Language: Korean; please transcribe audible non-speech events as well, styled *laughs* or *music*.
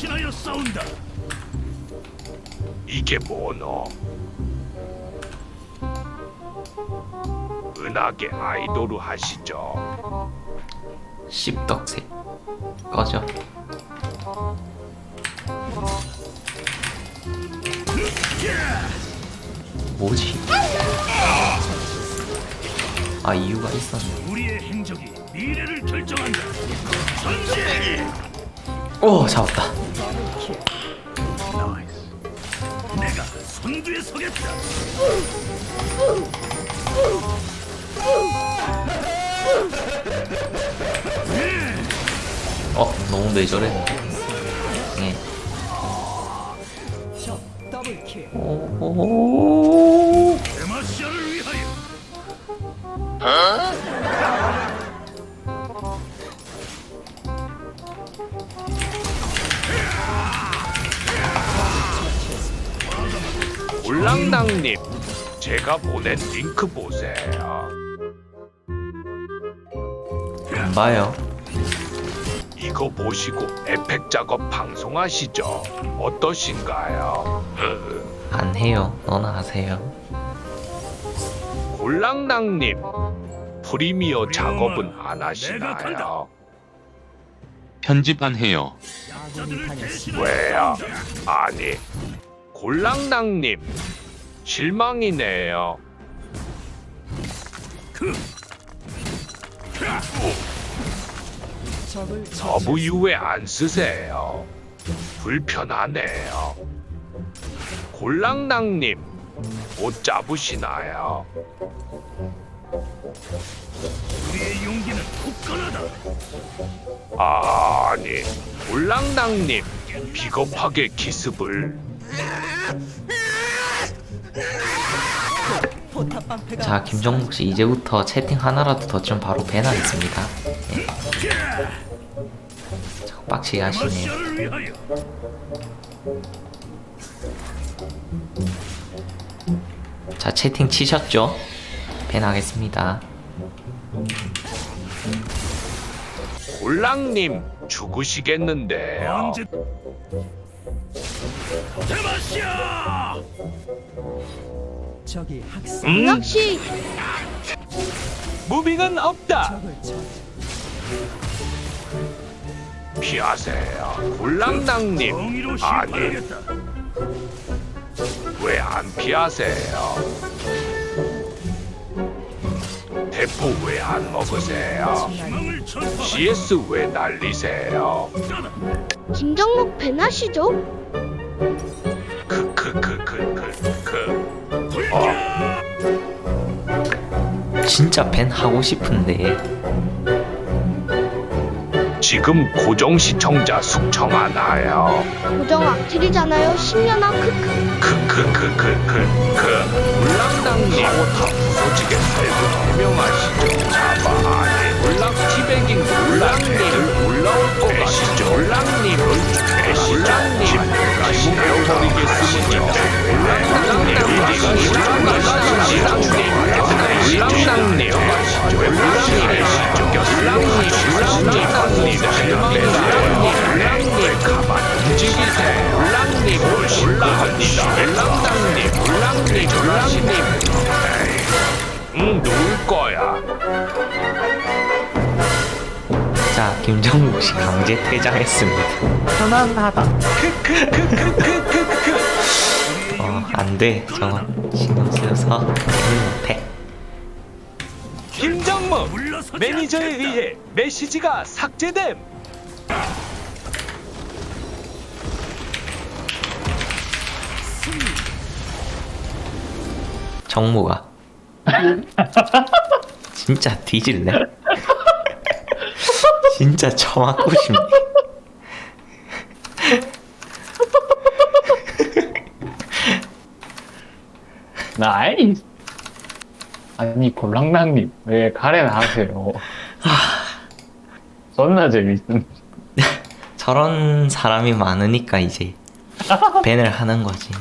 대신하여 싸운다. 이게 뭐노? 은하계 아이돌을 하시죠. 씹덕새 꺼져 뭐지? 아 이유가 있었네 우리의 행적이 미래를 결정한다. 전진! 오 잡았다. 내가 선두에 서겠다. 어 너무 내절해 예. 오 데마 올랑당님, 제가 보낸 링크 보세요. 안 봐요 이거 보시고 에펙 작업 방송하시죠. 어떠신가요? 흐. *laughs* 안 해요 너나 하세요 골랑당님, 프리미어 작업은 안 내가 하시나요? 편집 안 해요. 왜요? 아니, 골랑당님, 실망이네요. 서부유에 안 쓰세요. 불편하네요. 골랑당님, 못 잡으시나요? 우리의 용기는 굳건하다. 아니, 골랑당님, 비겁하게 기습을. 자 김정국 씨 이제부터 채팅 하나라도 더 좀 바로 밴하겠습니다 예. 자꾸 빡치게 하시네 데마시아를 위하여. 자 채팅 치셨죠? 밴하겠습니다 골랑님, 죽으시겠는데요. 언제! 적이 학살 음? 역시 무빙은 없다. 적을 쳐 피하세요. 정의로 아니. 왜 안 피하세요? 대포 왜 안 먹으세요? CS 왜 날리세요? 김정목 배나시죠? 그, 크크크크크크 어, 진짜 밴 하고 싶은데 지금 고정 시청자 숙청하나요? 고정 악질이잖아요 10년아 크크 크크크크크크 울랑당님 다 부서지게 살고 해명하시죠 잡아 아니 울랑 티백인 울랑님 올라올 거 가시죠 울랑님 울랑님 자 김정국 씨 강제 퇴장했습니다. 편안하다 어 안돼. 저건 신경 쓰여서 게임을 못해 김정무 매니저에. 의해 메시지가 삭제됨. 정모가. 진짜 뒤질래? *laughs* 진짜 처맞고 싶네 나이 아니 골랑당님 왜 가래나 하세요? 존나 재밌음 *laughs* 저런 사람이 많으니까 이제 밴을 하는 거지